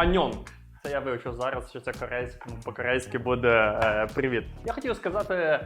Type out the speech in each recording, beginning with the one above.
Аньон. Це я вивчив зараз, що це корейське, по-корейськи буде е, привіт. Я хотів сказати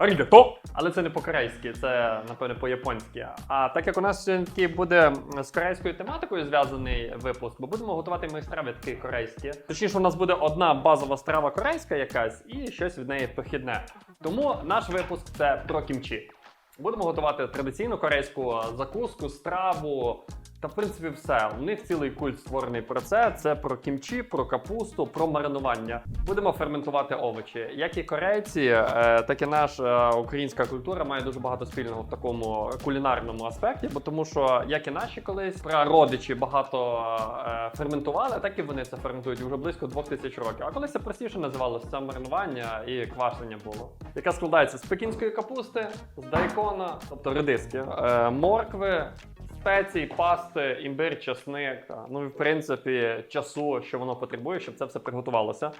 арігато, але це не по-корейськи, це напевне по-японськи. А так як у нас сьогодні буде з корейською тематикою зв'язаний випуск, ми будемо готувати мої страви такі корейські. Точніше, у нас буде одна базова страва корейська якась і щось від неї похідне. Тому наш випуск це про кімчі. Будемо готувати традиційну корейську закуску, страву. Та в принципі все. У них цілий культ створений про це. Це про кімчі, про капусту, про маринування. Будемо ферментувати овочі. Як і корейці, е, так і наша українська культура має дуже багато спільного в такому кулінарному аспекті, бо тому що як і наші колись прародичі багато е, ферментували, так і вони це ферментують вже близько двох тисяч років. А колись це простіше називалося це маринування і квашення було, яка складається з пекінської капусти, з дайкона, тобто редиски, е, моркви. Спецій, пасти, імбир, часник, ну і в принципі часу, що воно потребує, щоб це все приготувалося.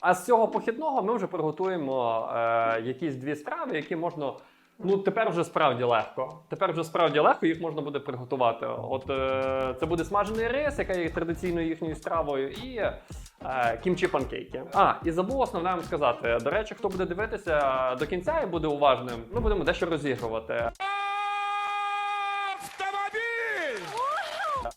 А з цього похідного ми вже приготуємо е, якісь дві страви, які можна. Ну, тепер вже справді легко. Тепер вже справді легко, їх можна буде приготувати. От е, це буде смажений рис, яка є традиційною їхньою стравою, і е, кімчі панкейки. А, і забув основне вам сказати. До речі, хто буде дивитися до кінця і буде уважним, ми будемо дещо розігрувати.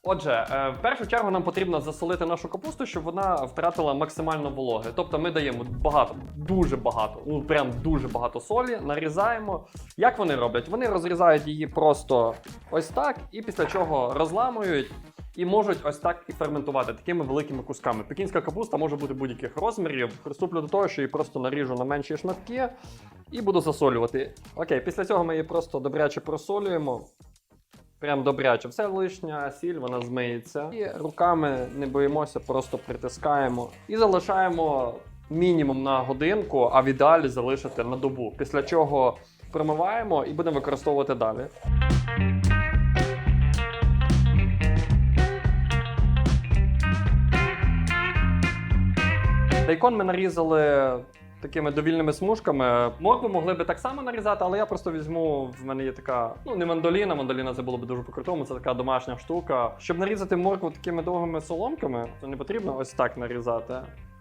Отже, е, в першу чергу нам потрібно засолити нашу капусту, щоб вона втратила максимально вологи. Тобто ми даємо багато, дуже багато, ну прям дуже багато солі, нарізаємо. Як вони роблять? Вони розрізають її просто ось так, і після чого розламують. І можуть ось так і ферментувати такими великими кусками. Пекінська капуста може бути будь-яких розмірів. Приступлю до того, що її просто наріжу на менші шматки і буду засолювати. Окей, після цього ми її просто добряче просолюємо. Прям добряче. Все лишня сіль, вона змиється. І руками не боїмося, просто притискаємо і залишаємо мінімум на годинку, а в ідеалі залишити на добу. Після чого промиваємо і будемо використовувати далі. Дайкон ми нарізали такими довільними смужками. Моркву могли би так само нарізати, але я просто візьму. В мене є така, ну не мандоліна, мандоліна це було б дуже по-крутому, це така домашня штука. Щоб нарізати моркву такими довгими соломками, то не потрібно ось так нарізати,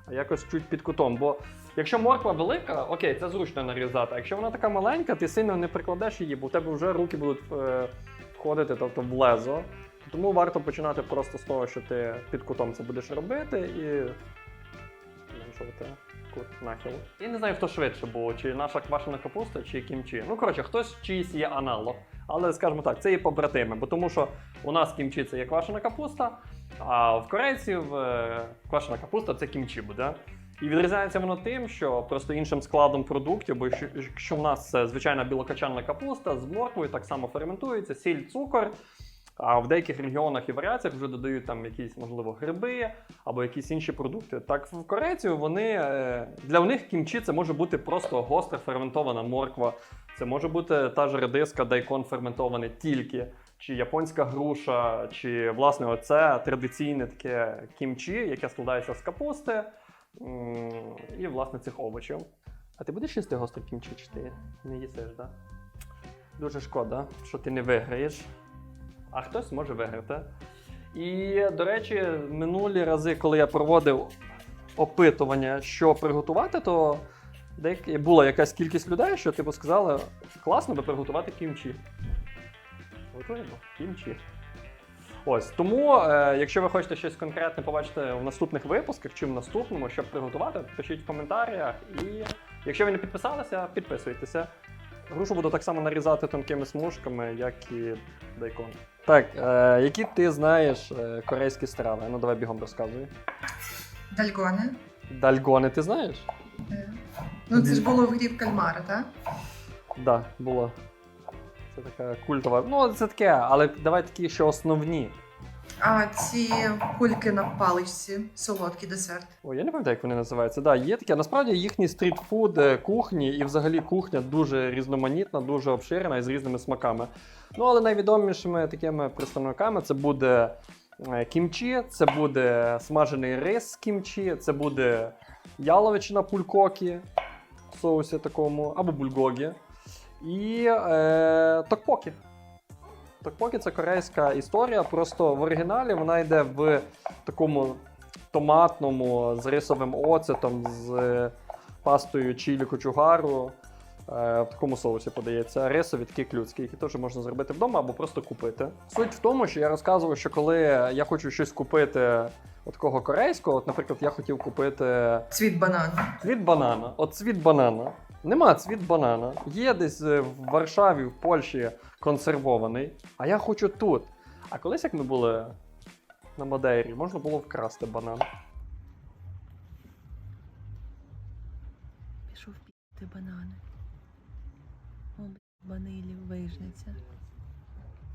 а якось чуть під кутом. Бо якщо морква велика, окей, це зручно нарізати. А якщо вона така маленька, ти сильно не прикладеш її, бо в тебе вже руки будуть е, входити, тобто в лезо. Тому варто починати просто з того, що ти під кутом це будеш робити і зменшувати кут нахил. Я не знаю, хто швидше був, чи наша квашена капуста, чи кімчі. Ну, коротше, хтось чиїсь є аналог. Але скажімо так, це є побратими, бо тому що у нас кімчі це є квашена капуста, а в корейців е, квашена капуста це кімчі буде. І відрізняється воно тим, що просто іншим складом продуктів, бо якщо в нас це звичайна білокачанна капуста з морквою, так само ферментується, сіль, цукор. А в деяких регіонах і варіаціях вже додають там якісь, можливо, гриби або якісь інші продукти. Так в Корейцію вони е, для них кімчі це може бути просто гостра ферментована морква. Це може бути та ж редиска, дайкон ферментований тільки, чи японська груша, чи власне оце традиційне таке кімчі, яке складається з капусти і власне цих овочів. А ти будеш їсти гостре кімчі, чи ти не їсиш, так? Да? Дуже шкода, що ти не виграєш а хтось може виграти. І, до речі, минулі рази, коли я проводив опитування, що приготувати, то деякі, була якась кількість людей, що типу сказали, класно би приготувати кімчі. Готуємо кімчі. Ось тому, е, якщо ви хочете щось конкретне побачити в наступних випусках чи в наступному, щоб приготувати, пишіть в коментарях. І якщо ви не підписалися, підписуйтеся. Грушу буду так само нарізати тонкими смужками, як і дайкон. Так, е, які ти знаєш е, корейські страви? Ну давай бігом розказуй. Дальгони. Дальгони ти знаєш? Е, Ну, це ж було в грі в кальмара, так? Так, да, було. Це така культова. Ну, це таке, але давай такі, ще основні. А ці кульки на паличці, солодкий десерт. Ой, я не пам'ятаю, як вони називаються. Да, є таке. Насправді їхній стрітфуд кухні і взагалі кухня дуже різноманітна, дуже обширена і з різними смаками. Ну, але найвідомішими такими представниками це буде е, кімчі, це буде смажений рис з кімчі, це буде яловичина пулькокі в соусі такому, або бульгогі. І е, токпокі. Токпокі це корейська історія. Просто в оригіналі вона йде в такому томатному з рисовим оцетом, з е, пастою чілі кочугару. Е, В такому соусі подається рисові такі клюцькі, які теж можна зробити вдома або просто купити. Суть в тому, що я розказував, що коли я хочу щось купити от такого корейського, от, наприклад, я хотів купити Цвіт банану. Цвіт банана. От цвіт банана. Нема цвіт банана. Є десь е, в Варшаві, в Польщі консервований. А я хочу тут. А колись, як ми були на Мадейрі, можна було вкрасти банан. Пішов піти банани. О, блін, вижниця.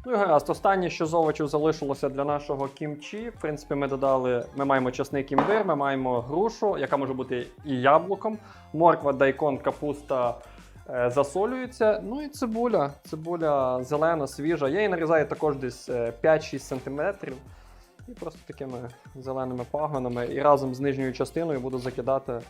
Ну і гаразд, останнє, що з овочів залишилося для нашого кімчі. В принципі, ми додали, ми маємо часник імбир, ми маємо грушу, яка може бути і яблуком, морква, дайкон, капуста е, засолюються. Ну і цибуля. Цибуля зелена, свіжа. Я її нарізаю також десь е, 5-6 см. І просто такими зеленими пагонами. І разом з нижньою частиною буду закидати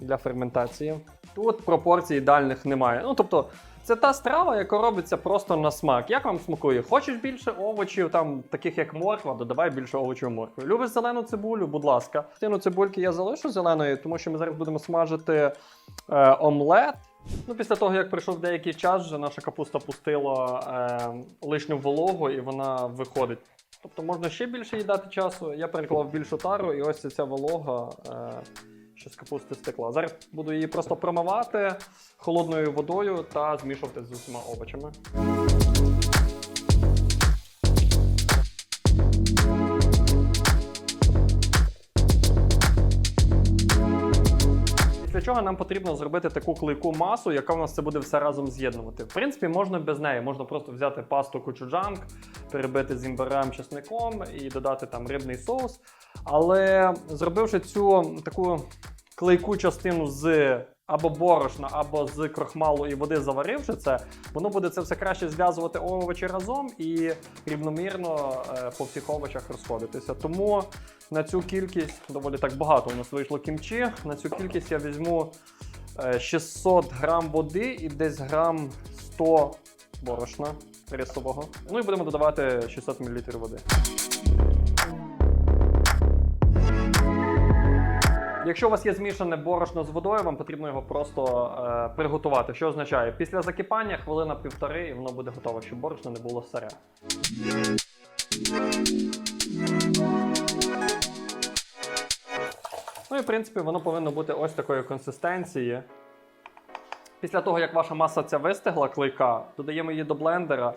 для ферментації. Тут пропорцій ідеальних немає. Ну тобто, це та страва, яка робиться просто на смак. Як вам смакує? Хочеш більше овочів, там таких як морква, додавай більше овочів моркви. Любиш зелену цибулю, будь ласка. Частину цибульки я залишу зеленою, тому що ми зараз будемо смажити е, омлет. Ну, після того, як пройшов деякий час, вже наша капуста пустила е, лишню вологу і вона виходить. Тобто можна ще більше їй дати часу. Я переклав більшу тару, і ось ця волога. Е, що з капусти стекла. Зараз буду її просто промивати холодною водою та змішувати з усіма овочами. Чого нам потрібно зробити таку клейку масу, яка у нас це буде все разом з'єднувати. В принципі, можна без неї, можна просто взяти пасту кучуджанк, перебити з імбирем чесником і додати там рибний соус. Але зробивши цю таку клейку частину з або борошна, або з крохмалу і води, заваривши це, воно буде це все краще зв'язувати овочі разом і рівномірно е, по всіх овочах розходитися. Тому на цю кількість доволі так багато у нас вийшло кімчі. На цю кількість я візьму е, 600 грам води і десь грам 100 борошна рисового. Ну і будемо додавати 600 мл води. Якщо у вас є змішане борошно з водою, вам потрібно його просто е, приготувати. Що означає? Після закипання хвилина півтори і воно буде готове, щоб борошно не було сире. Ну і в принципі воно повинно бути ось такої консистенції. Після того, як ваша маса ця вистигла, клейка, додаємо її до блендера.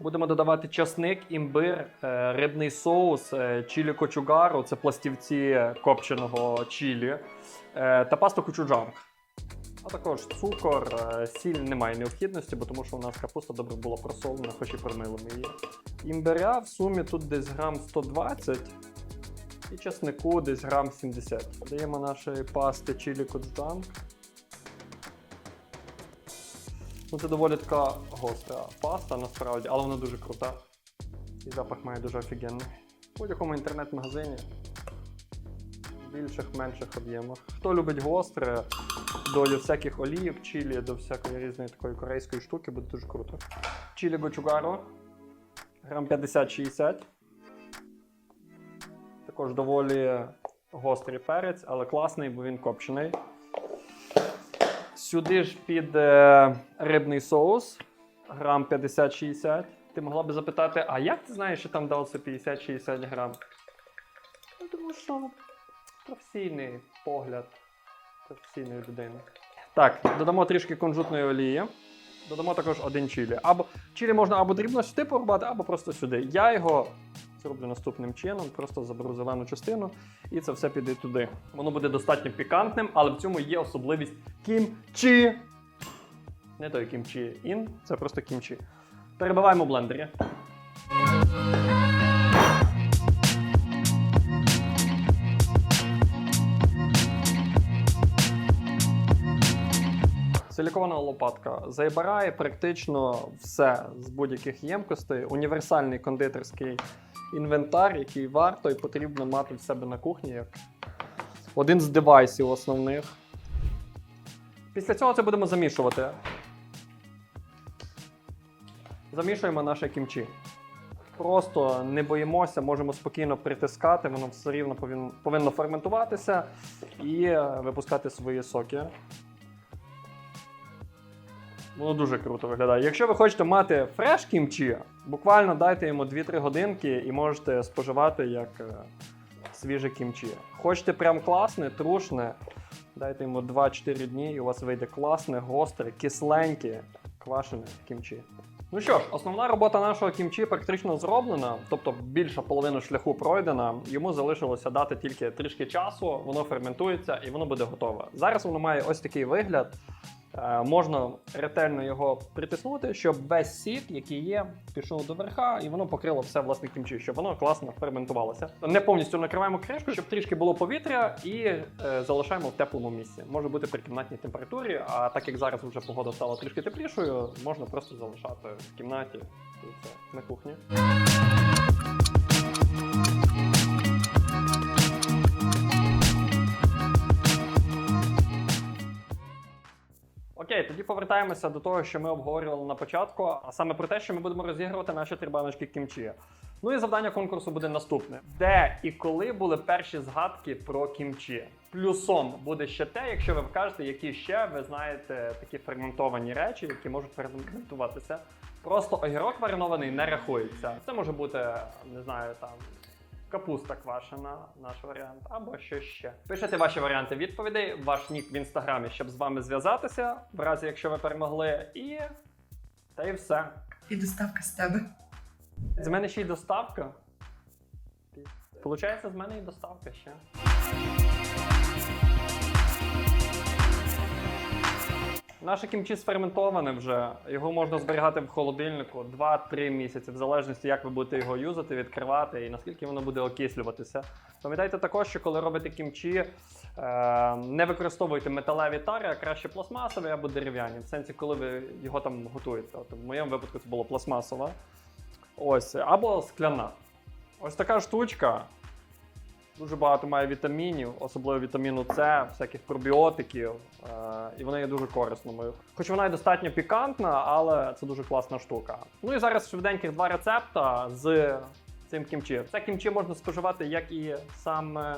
Будемо додавати часник, імбир, е, рибний соус, е, чілі кочугару, це пластівці копченого чілі, е, та пасту кочуджанг. А також цукор, сіль немає необхідності, бо тому що у нас капуста добре була просолена, хоч і промили ми її. Імбиря в сумі тут десь грам 120 і часнику десь грам 70. Даємо нашої пасти чілі кочуджанг. Ну, це доволі така гостра паста насправді, але вона дуже крута. І запах має дуже офігенний. В будь-якому інтернет-магазині. В більших-менших об'ємах. Хто любить гостре, до всяких олійок, чилі, до всякої різної такої корейської штуки, буде дуже круто. Чилі гочугаро. Грам 50-60. Також доволі гострий перець, але класний, бо він копчений. Сюди ж піде рибний соус, грам 50-60. Ти могла би запитати, а як ти знаєш, що там дало це 50-60 грам? Ну, тому що професійний погляд професійної людини. Так, додамо трішки кунжутної олії. Додамо також один чилі. Або чилі можна або дрібно сюди порубати, або просто сюди. Я його зроблю наступним чином, просто заберу зелену частину і це все піде туди. Воно буде достатньо пікантним, але в цьому є особливість кімчі. Не той кімчі ін, це просто кімчі. Перебиваємо в блендері. Силіконова лопатка забирає практично все з будь-яких ємкостей. Універсальний кондитерський інвентар, який варто і потрібно мати в себе на кухні, як один з девайсів основних. Після цього це будемо замішувати. Замішуємо наше кімчі. Просто не боїмося, можемо спокійно притискати, воно все рівно повинно, ферментуватися і е, випускати свої соки. Воно дуже круто виглядає. Якщо ви хочете мати фреш кімчі, буквально дайте йому 2-3 годинки і можете споживати як е, свіже кімчі. Хочете прям класне, трушне, дайте йому 2-4 дні, і у вас вийде класне, гостре, кисленьке, квашене кімчі. Ну що ж, основна робота нашого кімчі практично зроблена, тобто більша половина шляху пройдена. Йому залишилося дати тільки трішки часу, воно ферментується і воно буде готове. Зараз воно має ось такий вигляд. Е, можна ретельно його притиснути, щоб весь сік, який є, пішов до верха, і воно покрило все власне кімчі, щоб воно класно ферментувалося. Не повністю накриваємо кришкою, щоб трішки було повітря, і е, залишаємо в теплому місці. Може бути при кімнатній температурі, а так як зараз вже погода стала трішки теплішою, можна просто залишати в кімнаті і все на кухні. Окей, тоді повертаємося до того, що ми обговорювали на початку, а саме про те, що ми будемо розігрувати наші три баночки кімчі. Ну і завдання конкурсу буде наступне: де і коли були перші згадки про кімчі? Плюсом буде ще те, якщо ви вкажете, які ще ви знаєте такі ферментовані речі, які можуть ферментуватися. Просто огірок маринований не рахується. Це може бути, не знаю, там капуста квашена, наш варіант, або що ще. Пишете ваші варіанти відповідей, ваш нік в інстаграмі, щоб з вами зв'язатися, в разі якщо ви перемогли, і та й все. І доставка з тебе. З мене ще й доставка. Получається, з мене і доставка ще. Наше кімчі сферментоване вже. Його можна зберігати в холодильнику 2-3 місяці, в залежності, як ви будете його юзати, відкривати і наскільки воно буде окислюватися. Пам'ятайте також, що коли робите кімчі, е, не використовуйте металеві тари, а краще пластмасові або дерев'яні. В сенсі, коли ви його там готуєте. От в моєму випадку це було пластмасова. Ось, або скляна. Ось така штучка. Дуже багато має вітамінів, особливо вітаміну С, всяких пробіотиків, е, і вона є дуже корисною. Хоч вона і достатньо пікантна, але це дуже класна штука. Ну і зараз швиденьких два рецепта з цим кімчі. Це кімчі можна споживати як і саме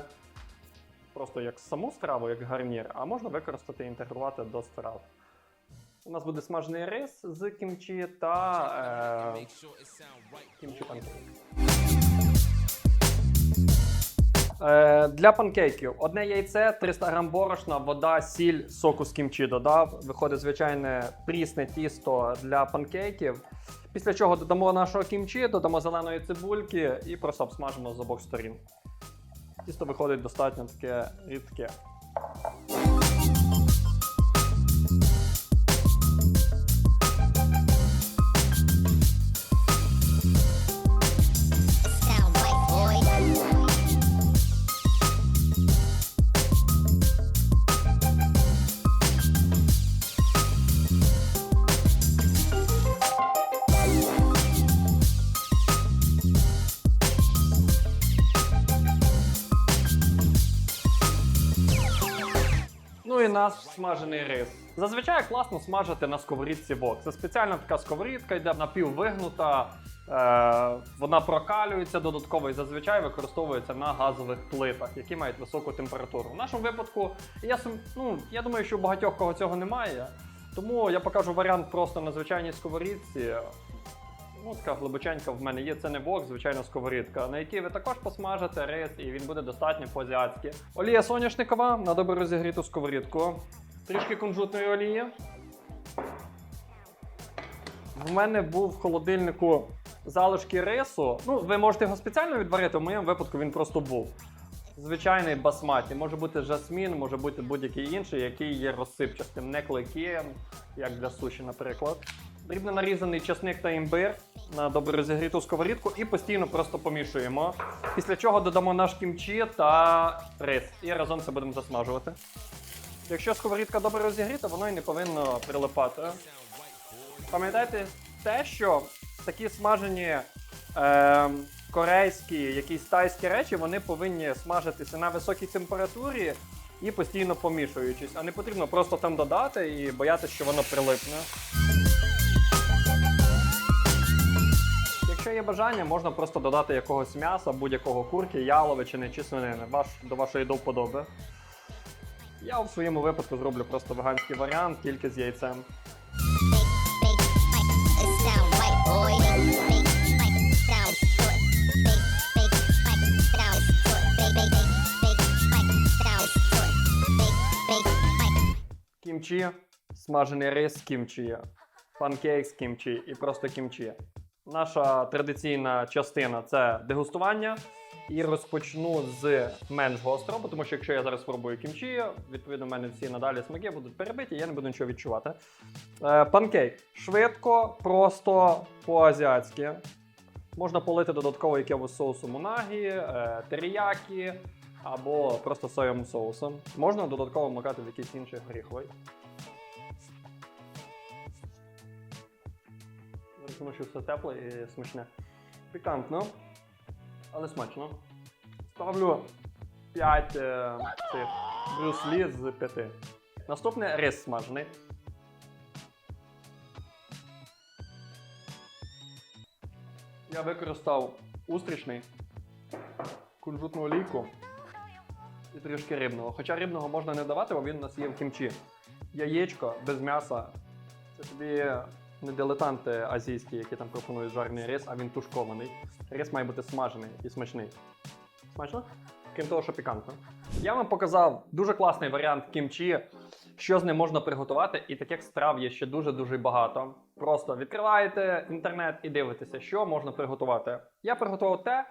просто як саму страву, як гарнір, а можна використати і інтегрувати до страв. У нас буде смажений рис з кімчі та е, кімчі панкейк. Е, для панкейків одне яйце, 300 грам борошна, вода, сіль, соку з кімчі додав. Виходить звичайне прісне тісто для панкейків. Після чого додамо нашого кімчі, додамо зеленої цибульки і просто обсмажимо з обох сторін. Тісто виходить достатньо таке рідке. Смажений рис. Зазвичай класно смажити на сковорідці вок. Це спеціальна така сковорідка, йде напіввигнута, е, вона прокалюється додатково і зазвичай використовується на газових плитах, які мають високу температуру. В нашому випадку, я, ну, я думаю, що у багатьох кого цього немає. Тому я покажу варіант просто на звичайній сковорідці. Ну, така глибоченька в мене є. Це не вок, звичайно, сковорідка, на якій ви також посмажите рис, і він буде достатньо по-азіатськи. Олія соняшникова на добре розігріту сковорідку. Трішки кунжутної олії. В мене був в холодильнику залишки рису. Ну, ви можете його спеціально відварити, в моєму випадку він просто був. Звичайний басматі, може бути жасмін, може бути будь-який інший, який є розсипчастим, не клейким, як для суші, наприклад. Дрібно нарізаний часник та імбир на добре розігріту сковорідку і постійно просто помішуємо. Після чого додамо наш кімчі та рис. І разом це будемо засмажувати. Якщо сковорідка добре розігріта, воно і не повинно прилипати. Пам'ятайте те, що такі смажені е, корейські, якісь тайські речі, вони повинні смажитися на високій температурі і постійно помішуючись. А не потрібно просто там додати і боятися, що воно прилипне. Якщо є бажання, можна просто додати якогось м'яса, будь-якого курки, яловичини чи свинини, ваш, до вашої до вподоби. Я в своєму випадку зроблю просто веганський варіант, тільки з яйцем. Кімчі, смажений рис з кімчі, панкейк з кімчі і просто кімчі. Наша традиційна частина це дегустування. І розпочну з менш гострого, тому що якщо я зараз спробую кімчі, відповідно, в мене всі надалі смаки будуть перебиті, я не буду нічого відчувати. Е, панкейк. Швидко, просто по-азіатськи. Можна полити додатково якимось соусом унагі, е, теріякі або просто соєвим соусом. Можна додатково макати в якийсь інший горіховий. Зараз Тому що все тепле і смачне. Пікантно, але смачно. Ставлю 5 е, цих брюслі з 5. Наступне рис смажений. Я використав устрічний, кунжутну олійку і трішки рибного. Хоча рибного можна не давати, бо він у нас є в кімчі. Яєчко без м'яса. Це тобі не дилетанти азійські, які там пропонують жарний рис, а він тушкований. Рис має бути смажений і смачний. Смачно? Крім того, що пікантно. Я вам показав дуже класний варіант кімчі, що з ним можна приготувати, і таких страв є ще дуже-дуже багато. Просто відкриваєте інтернет і дивитеся, що можна приготувати. Я приготував те,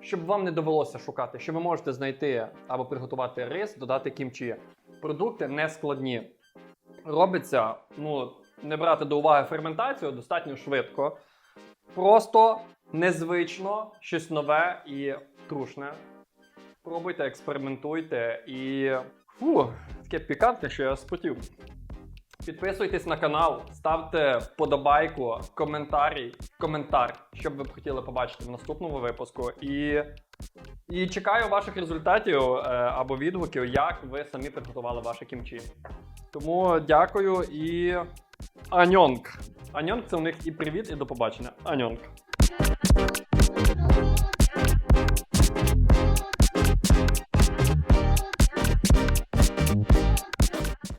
щоб вам не довелося шукати, що ви можете знайти або приготувати рис, додати кімчі. Продукти не складні. Робиться, ну, не брати до уваги ферментацію достатньо швидко. Просто незвично, щось нове і трушне. Пробуйте, експериментуйте і. Фу, таке пікантне, що я спотів. Підписуйтесь на канал, ставте вподобайку, коментарій, коментар, що б ви б хотіли побачити в наступному випуску. І, і чекаю ваших результатів е, або відгуків, як ви самі підготували ваше кімчі. Тому дякую і аньонг. Аньонг це у них і привіт, і до побачення. Аньонг.